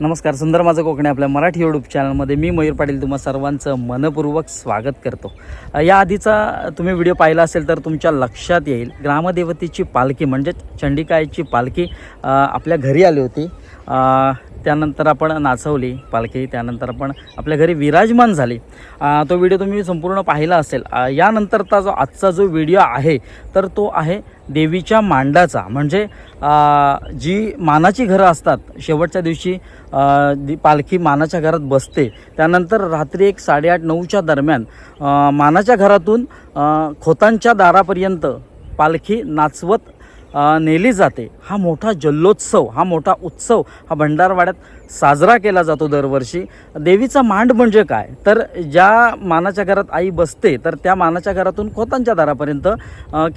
नमस्कार सुंदर माझं कोकणी आपल्या मराठी यूट्यूब चॅनलमध्ये मी मयूर पाटील तुम्हा सर्वांचं मनपूर्वक स्वागत करतो. या आधीचा तुम्ही व्हिडिओ पाहिला असेल तर तुमच्या लक्षात येईल. ग्रामदेवतेची पालखी म्हणजे चंडिकाईची पालखी आपल्या घरी आली होती. त्यानंतर आपण नाचवली पालखी त्यानंतर आपण आपल्या घरी विराजमान झाली. तो व्हिडिओ तुम्ही संपूर्ण पाहिला असेल. यानंतरचा जो आजचा जो व्हिडिओ आहे तर तो आहे देवीच्या मांडाचा. म्हणजे जी मानाची घरं असतात शेवटच्या दिवशी जी पालखी मानाच्या घरात बसते. त्यानंतर रात्री एक साडेआठ नऊच्या दरम्यान मानाच्या घरातून खोतांच्या दारापर्यंत पालखी नाचवत नेली जाते. हा मोठा जल्लोत्सव हा मोठा उत्सव हा भंडारवाड्यात साजरा केला जातो दरवर्षी. देवीचा मांड म्हणजे काय? तर ज्या मानाच्या घरात आई बसते तर त्या मानाच्या घरातून खोतांच्या दारापर्यंत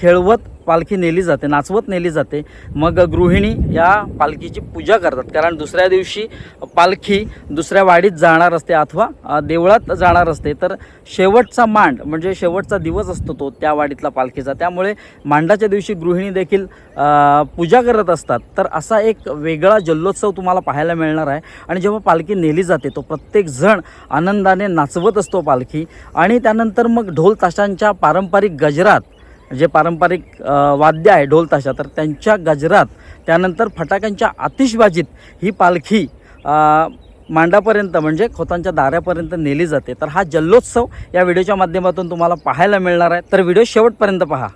खेळवत पालखी नेली जाते नाचवत नेली जाते. मग गृहिणी या पालखीची पूजा करतात. कारण दुसऱ्या दिवशी पालखी दुसऱ्या वाडीत जाणार असते अथवा देवळात जाणार असते. तर शेवटचा मांड म्हणजे शेवटचा दिवस असतो तो त्या वाडीतला पालखीचा. त्यामुळे मांडाच्या दिवशी गृहिणी देखील पूजा करत असतात. तर असा एक वेगळा जल्लोत्सव तुम्हाला पाहायला मिळणार आहे. आणि जेव्हा पालखी नेली जाते तो प्रत्येक जण आनंदाने नाचवत असतो पालखी. आणि त्यानंतर मग ढोल ताशांच्या पारंपरिक गजरात जे पारंपरिक वाद्य आहे ढोल ताशा तर त्यांच्या गजरात त्यानंतर फटाक्यांच्या आतिषबाजीत ही पालखी मांडापर्यंत म्हणजे खोतांच्या दाऱ्यापर्यंत नेली जाते. तर हा जल्लोत्सव या व्हिडिओच्या माध्यमातून तुम्हाला पाहायला मिळणार आहे. तर व्हिडिओ शेवटपर्यंत पहा.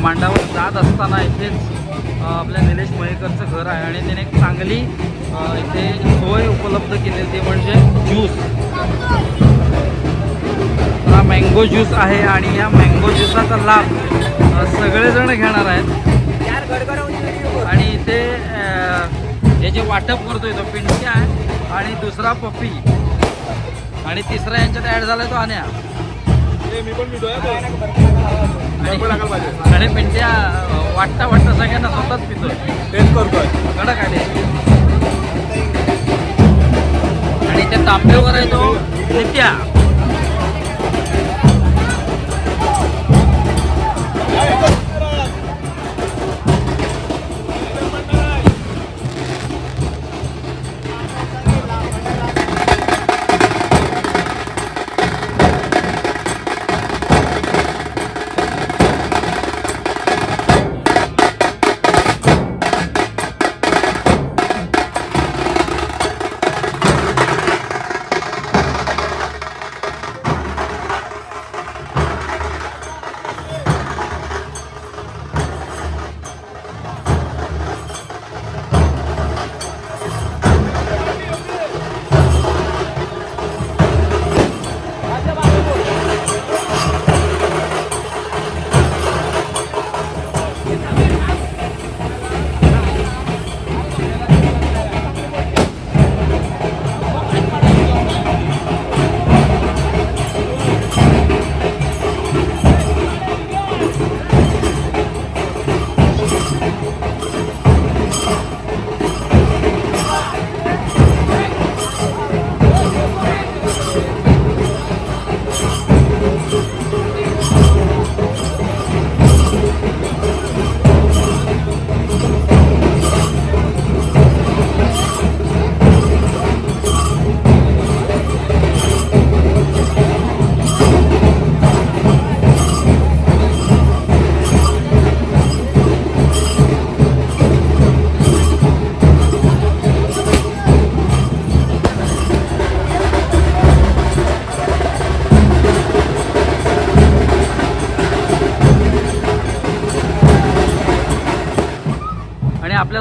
मांडावर जात असताना इथेच आपल्या निलेश मयेकरचं घर आहे आणि त्याने एक चांगली इथे सोय उपलब्ध केली ती म्हणजे ज्यूस. हा मँगो ज्यूस आहे आणि या मँगो ज्यूसाचा लाभ सगळेजण घेणार आहेत. आणि इथे हे जे वाटप करतोय तो पिंट्या आहे आणि दुसरा पप्पी आणि तिसरा यांच्यात ॲड झालाय तो आण्या आणि- पिंट्या वाटता वाटता सगळ्यांना स्वतःच पितोय टेस्ट करतोय. कडक आले आणि त्या तांब्यावर आहे तो नित्या.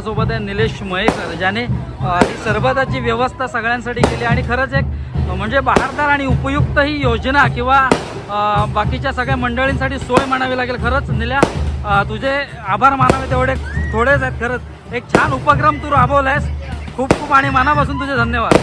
माझ्यासोबत आहे निलेश मयेकर ज्याने ही सरबताची व्यवस्था सगळ्यांसाठी केली आणि खरंच एक म्हणजे बहारदार आणि उपयुक्त ही योजना किंवा बाकीच्या सगळ्या मंडळींसाठी सोय म्हणावी लागेल. खरंच निल्या तुझे आभार मानावे तेवढे थोडेच आहेत. खरंच एक छान उपक्रम तू राबवलायस. खूप खूप आणि मनापासून तुझे धन्यवाद.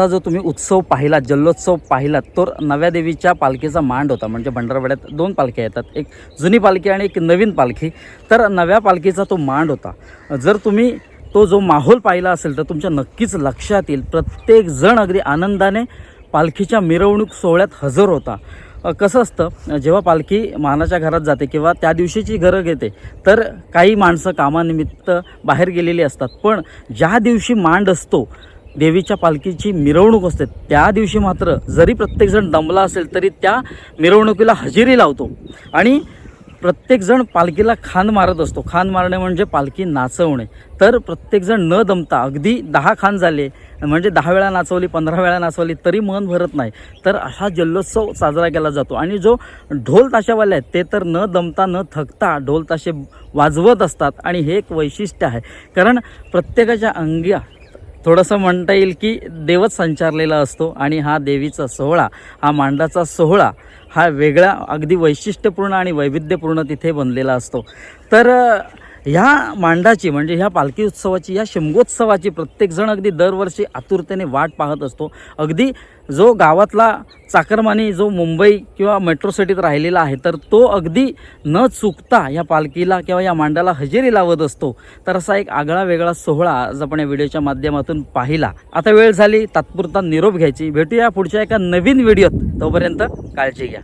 आता जो तुम्ही उत्सव पाहिला जल्लोत्सव पाहिलात तर नव्या देवीच्या पालखीचा मांड होता. म्हणजे भंडारवाड्यात दोन पालख्या येतात. एक जुनी पालखी आणि एक नवीन पालखी. तर नव्या पालखीचा तो मांड होता. जर तुम्ही तो जो माहोल पाहिला असेल तर तुमच्या नक्कीच लक्षात येईल. प्रत्येक जण अगदी आनंदाने पालखीच्या मिरवणूक सोहळ्यात हजर होता. कसं असतं जेव्हा पालखी मानाच्या घरात जाते किंवा त्या दिवशीची घरं घेते तर काही माणसं कामानिमित्त बाहेर गेलेली असतात. पण ज्या दिवशी मांड असतो देवीच्या पालखीची मिरवणूक असते. त्या दिवशी मात्र जरी प्रत्येकजण दमला असेल तरी त्या मिरवणुकीला हजेरी लावतो. आणि प्रत्येकजण पालखीला खांद मारत असतो. खान मारणे म्हणजे पालखी नाचवणे. तर प्रत्येकजण न दमता अगदी दहा खान झाले म्हणजे दहा वेळा नाचवली पंधरा वेळा नाचवली तरी मन भरत नाही. तर असा जल्लोत्सव साजरा केला जातो. आणि जो ढोल ताशावाले आहेत ते तर न दमता न थकता ढोल ताशे वाजवत असतात. आणि हे एक वैशिष्ट्य आहे. कारण प्रत्येकाच्या अंगी थोडंसं म्हणता येईल की देवच संचारलेला असतो आणि हा देवीचा सोहळा हा मांडाचा सोहळा हा वेगळा अगदी वैशिष्ट्यपूर्ण आणि वैविध्यपूर्ण तिथे बनलेला असतो. तर ह्या मांडाची म्हणजे ह्या पालखी उत्सवाची या शिमगोत्सवाची प्रत्येकजण अगदी दरवर्षी आतुरतेने वाट पाहत असतो. अगदी जो गावातला चाकरमानी जो मुंबई किंवा मेट्रो सिटीत राहिलेला आहे तर तो अगदी न चुकता या पालखीला किंवा या मांडाला हजेरी लावत असतो. तर असा एक आगळा वेगळा सोहळा आज आपण या व्हिडिओच्या माध्यमातून पाहिला. आता वेळ झाली तात्पुरता निरोप घ्यायची. भेटूया पुढच्या एका नवीन व्हिडिओत. तोपर्यंत काळजी घ्या.